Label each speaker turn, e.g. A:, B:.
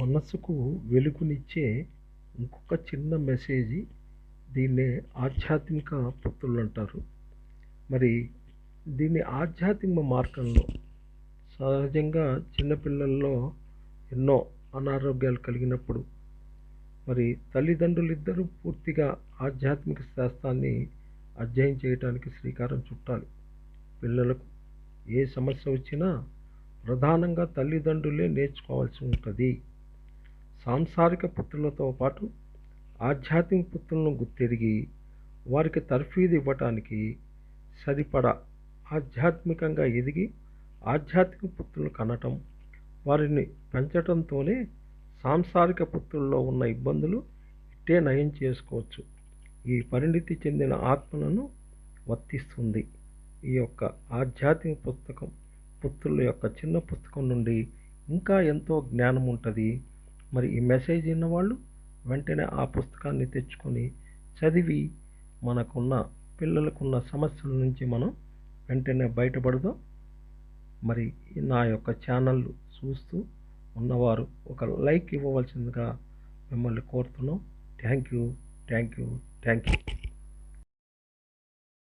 A: మనసుకు వెలుగునిచ్చే ఇంకొక చిన్న మెసేజీ దీన్నే ఆధ్యాత్మిక పుత్రులు అంటారు. మరి దీన్ని ఆధ్యాత్మిక మార్గంలో సహజంగా చిన్నపిల్లల్లో ఎన్నో అనారోగ్యాలు కలిగినప్పుడు మరి తల్లిదండ్రులు ఇద్దరూ పూర్తిగా ఆధ్యాత్మిక శాస్త్రాన్ని అధ్యయనం చేయడానికి శ్రీకారం చుట్టాలి. పిల్లలకు ఏ సమస్య వచ్చినా ప్రధానంగా తల్లిదండ్రులే నేర్చుకోవాల్సి ఉంటుంది. సాంసారిక పుత్రులతో పాటు ఆధ్యాత్మిక పుత్రులను గుర్తెరిగి వారికి తర్ఫీదు ఇవ్వటానికి సరిపడా ఆధ్యాత్మికంగా ఎదిగి ఆధ్యాత్మిక పుత్రులు కనటం వారిని పెంచటంతోనే సాంసారిక పుత్రుల్లో ఉన్న ఇబ్బందులు ఇట్టే నయం చేసుకోవచ్చు. ఈ పరిణితి చెందిన ఆత్మలను వర్తిస్తుంది. ఈ యొక్క ఆధ్యాత్మిక పుస్తకం పుత్రుల యొక్క చిన్న పుస్తకం నుండి ఇంకా ఎంతో జ్ఞానం ఉంటుంది మరి ఈ మెసేజ్ విన్నవాళ్ళు వెంటనే ఆ పుస్తకాన్ని తెచ్చుకొని చదివి మనకున్న పిల్లలకున్న సమస్యల నుంచి మనం వెంటనే బయటపడదాం. మరి నా యొక్క ఛానల్ చూస్తూ ఉన్నవారు ఒక లైక్ ఇవ్వవలసిందిగా మిమ్మల్ని కోరుతున్నాం. Thank you thank you thank you.